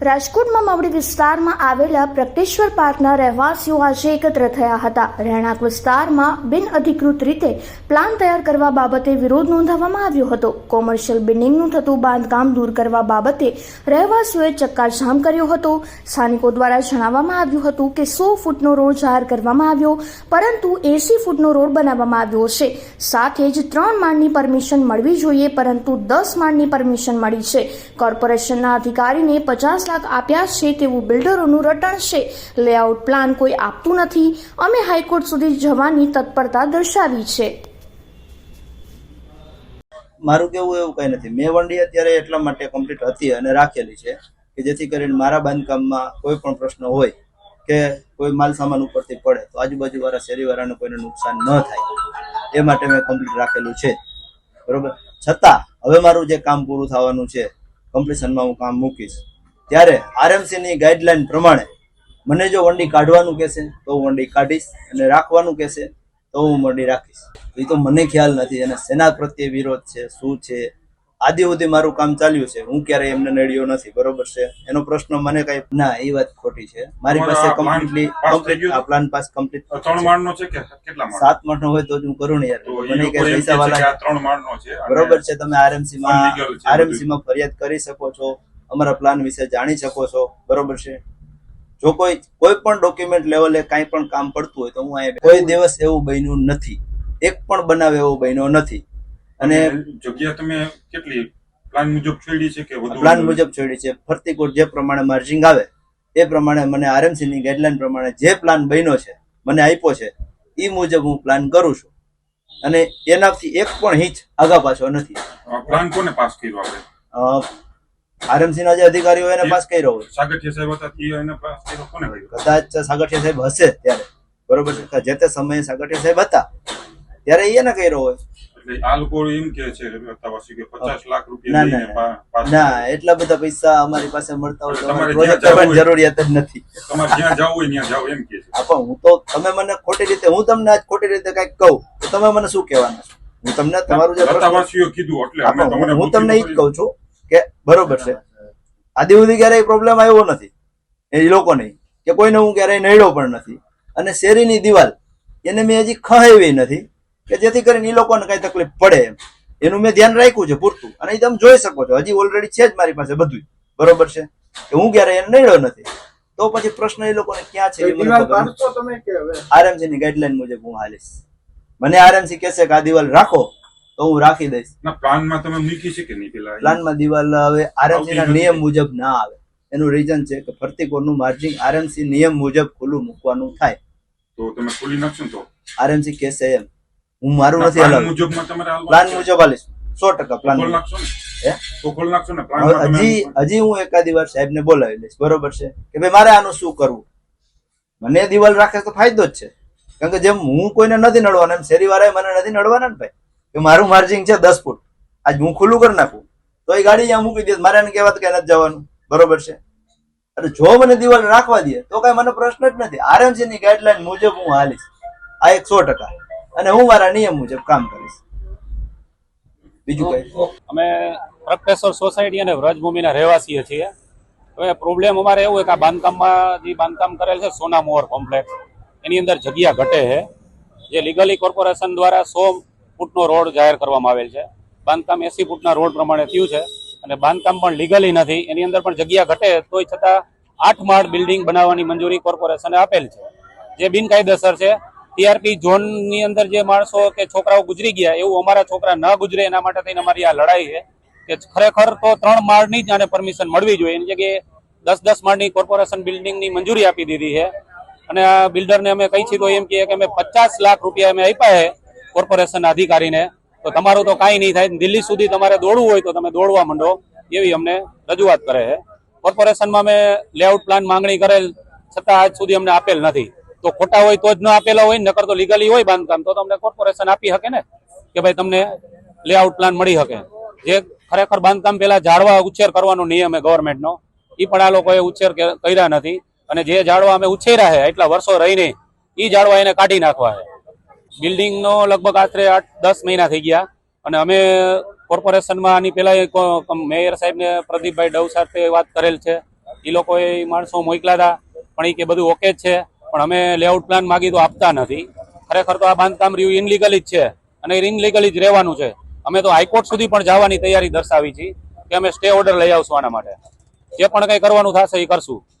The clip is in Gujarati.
રાજકોટમાં મવડી વિસ્તારમાં આવેલા પ્રગટેશ્વર પાર્કના રહેવાસીઓ આજે એકત્ર થયા હતા. રહેણાંક વિસ્તારમાં બિનઅધિકૃત રીતે પ્લાન તૈયાર કરવા બાબતે વિરોધ નોંધાવવામાં આવ્યો હતો. કોમર્શિયલ બિલ્ડિંગનું થતું બાંધકામ દૂર કરવા બાબતે રહેવાસીઓએ ચક્કાજામ કર્યો હતો. સ્થાનિકો દ્વારા જણાવવામાં આવ્યું હતું કે સો ફૂટનો રોડ જાહેર કરવામાં આવ્યો, પરંતુ એસી ફૂટનો રોડ બનાવવામાં આવ્યો છે. સાથે જ ત્રણ માળની પરમિશન મળવી જોઈએ, પરંતુ દસ માળની પરમિશન મળી છે. કોર્પોરેશનના અધિકારીને પચાસ લાખ આપ્યા છે તેવું બિલ્ડરોનું રટણ છે. લેઆઉટ પ્લાન કોઈ આપતું નથી. અમે હાઈકોર્ટ સુધી જવાની તત્પરતા દર્શાવી છે. મારું કેવું એવું કઈ નથી. મેં વંડી અત્યારે એટલા માટે કમ્પ્લીટ હતી અને રાખેલી છે કે જેથી કરીને મારા બાંધકામમાં કોઈ પણ પ્રશ્ન હોય કે કોઈ માલ સામાન ઉપરથી પડે તો આજુબાજુ વાળા શેરીવાળાને કોઈને નુકસાન ન થાય. એ માટે મેં કમ્પ્લીટ રાખેલું છે. બરોબર? છતાં, હવે મારું જે કામ પૂરું થવાનું છે કમ્પ્લીશનમાં હું કામ મૂકીશ. ત્યારે આરએમસી ની ગાઈડલાઈન પ્રમાણે મને જો વંડી કાઢવાનું કહેશે તો હું વંડી કાઢીશ અને રાખવાનું કહેશે તો હું વંડી રાખીશ. એ તો મને ખ્યાલ નથી અને સેના પ્રત્યે વિરોધ છે શું છે? આદિ સુધી મારું કામ ચાલ્યું છે. હું ક્યારેય એમને નડ્યો નથી બરોબર છે? એનો પ્રશ્ન મને કઈ ના એ વાત ખોટી છે. મારી પાસે કમ્પ્લીટલી કમ્પ્લીટ આ પ્લાન પાસ કમ્પ્લીટ ત્રણ માળનો છે કે કેટલા માળ સાત હોય તો જ હું કરું ને યાર. મને કઈ પૈસા વાળા ત્રણ માળનો છે. બરોબર છે તમે આરએમસી માં આરએમસી માં ફરિયાદ કરી શકો છો. અમારા પ્લાન વિશે જાણી શકો છો. બરોબર છે? જો કોઈ કોઈ પણ ડોક્યુમેન્ટ લેવલે કાંઈ પણ કામ પડતું હોય તો હું અહીંયા કોઈ દિવસ એવું બન્યું નથી. એક પણ બનાવ એવો બન્યો નથી. અને જગ્યા તમે કેટલી? પ્લાન મુજબ છોડી છે કે પ્લાન મુજબ છોડી છે. ફરતી કોર્ટ જે પ્રમાણે માર્જિંગ આવે એ પ્રમાણે મને આરએમસી ની ગાઈડલાઈન પ્રમાણે જે પ્લાન બન્યો છે મને આપ્યો છે એ મુજબ હું પ્લાન કરું છું. અને એનાથી એક પણ હિંચ આગા પાછો નથી. પ્લાન કોને પાસ કર્યો આપણે? આરએમસી ના જે અધિકારીઓ એને પાસ કર્યો હોય. સાગઠિયા સાહેબ હતા તે એને પાસ કર્યો. કોને કર્યો? કદાચ સાગઠિયા સાહેબ હશે ત્યારે. બરોબર છે? જે તે સમયે સાગઠિયા સાહેબ હતા ત્યારે એને કર્યો હોય. આ લોકો એમ કે છે કે પચાસ લાખ રૂપિયા ના, લઈને પા- પાસ ના એટલા બધા પૈસા અમારી પાસે મળતા હોય પ્રોજેક્ટ કરવાની જરૂરિયાત જ નથી. તમારે જ્યાં જવું હોય ત્યાં જાવ એમ કે છે. પણ હું તો તમે મને ખોટી રીતે હું તમને આજ ખોટી રીતે કંઈક કહું તો તમે મને શું કહેવાના હું તમને તમારું જે કીધું એટલે હા, તમને એ જ કહું છું કે બરોબર છે. આદિ સુધી ક્યારેય પ્રોબ્લેમ આવ્યો નથી. એ લોકો નહીં કે કોઈને હું ક્યારેય નડ્યો પણ નથી. અને શેરીની દિવાલ એને મેં હજી ખહાવી નથી. કે જેથી કરીને એ લોકોને કઈ તકલીફ પડે એનું મેં ધ્યાન રાખ્યું છે પૂરતું. અને એ તમે જોઈ શકો છો હજી ઓલરેડી છે જ મારી પાસે બધું બરોબર છે? કે હું ક્યારેય એને નડ્યો નથી. તો પછી પ્રશ્ન એ લોકોને ક્યાં છે આરએમસી ની ગાઈડલાઈન મુજબ હું હાલીશ. મને આરએમસી કહેશે કે આ દિવાલ રાખો. તો હું રાખી દઈશ. ના પ્લાનમાં તમે મૂકી છે કે નહીં પેલા પ્લાનમાં દિવાલ હવે આરએમસી ના નિયમ મુજબ ના આવે. એનું રીઝન છે કે ફરતી કોરનું માર્જિંગ આરએમસી નિયમ મુજબ ખુલ્લું મૂકવાનું થાય. તો તમે ખુલ્લી નાખશો તો? આરએમસી કહેશે એમ. હું મારું નથી પ્લાન મુજબ તમારે પ્લાન મુજબ હાલીશ. સો ટકા પ્લાન નાખશો ને? હજી હજી હું એકાદી વાર સાહેબ ને બોલાવી લઈશ. બરોબર છે? કે ભાઈ મારે આનું શું કરવું? મને દિવાલ રાખે તો ફાયદો જ છે. કારણ કે જેમ હું કોઈને નથી નડવાનો એમ શેરી વાળા મને નથી નડવાના ને ભાઈ? કે મારું માર્જિંગ છે દસ ફૂટ. આજ હું ખુલ્લું કરી નાખું. તો એ ગાડી અહીંયા મૂકી દે. મારે એને કહેવાત કે નથી જવાનું. બરોબર છે? અને જો મને દિવાલ રાખવા દે તો કઈ મને પ્રશ્ન જ નથી. આરએમસી ની ગાઈડલાઈન મુજબ હું હાલીશ. આ એક સો ટકા. અને હું મારા નિયમ મુજબ કામ કરીશ. બીજું કઈ? અમે પ્રગટેશ્વર સોસાયટી અને વ્રજભૂમિના રહેવાસીઓ છીએ. હવે પ્રોબ્લેમ અમારે એવું કે આ બાંધકામમાં જે બાંધકામ કરેલ છે સોના મોહર કોમ્પ્લેક્સ એની અંદર જગ્યા ઘટે છે. જે લીગલી કોર્પોરેશન દ્વારા સો ફૂટનો રોડ જાહેર કરવામાં આવેલ છે. બાંધકામ એસી ફૂટના રોડ પ્રમાણે થયું છે અને બાંધકામ પણ લીગલી નથી. એની અંદર પણ જગ્યા ઘટે તોય છતાં આઠ માળ બિલ્ડિંગ બનાવવાની મંજૂરી કોર્પોરેશને આપેલ છે. જે બિનકાયદેસર છે ટીઆરપી ઝોનની અંદર જે માણસો કે છોકરાઓ ગુજરી ગયા, એવું અમારા છોકરા ન ગુજરે, એના માટે થઈને અમારી આ લડાઈ છે કે ખરેખર તો ત્રણ માળની જ આને પરમિશન મળવી જોઈએ. એની જગ્યાએ દસ દસ માળની કોર્પોરેશન બિલ્ડિંગની મંજૂરી આપી દીધી છે. અને આ બિલ્ડરને અમે કહી છીએ તો એમ કહીએ કે અમે પચાસ લાખ રૂપિયા અમે આપ્યા છે. કોર્પોરેશનના અધિકારીને, તો તમારું તો કાંઈ નહીં થાય. દિલ્હી સુધી તમારે દોડવું હોય તો તમે દોડવા માંડો. એવી અમને રજૂઆત કરે છે. કોર્પોરેશનમાં અમે લેઆઉટ પ્લાન માંગણી કરેલ, છતાં આજ સુધી અમને આપેલ નથી. તો ખોટા હોય તો જ ન આપેલા હોય, નકર તો લીગલી હોય બાંધકામ, તો તમને કોર્પોરેશન આપી શકે ને? કે ભાઈ તમને લેઆઉટ પ્લાન મળી શકે. જે ખરેખર બાંધકામ પહેલા ઝાડવા ઉછેર કરવાનો નિયમ છે ગવર્મેન્ટનો એ પણ આ લોકોએ ઉછેર કર્યા નથી. અને જે ઝાડવા અમે ઉછેર્યા છે, એટલા વર્ષો રહીને એ ઝાડવા એને કાઢી નાખવા છે. બિલ્ડિંગનો લગભગ આશરે આઠ, દસ મહિના થઈ ગયા. અને અમે કોર્પોરેશનમાં આની પહેલાં મેયર સાહેબને પ્રદીપભાઈ ડવ સાથે વાત કરેલ છે. એ લોકોએ માણસો મોકલ્યા હતા પણ એ કે બધું ઓકે જ છે. પણ અમે લેઆઉટ પ્લાન માગી તો આપતા નથી. ખરેખર તો આ બાંધકામ રહ્યું ઇનલીગલી જ છે. અને ઇનલીગલી જ રહેવાનું છે. અમે તો હાઈકોર્ટ સુધી પણ જવાની તૈયારી દર્શાવી છે કે અમે સ્ટે ઓર્ડર લઈ આવશું આના માટે. જે પણ કંઈ કરવાનું થશે એ કરશું.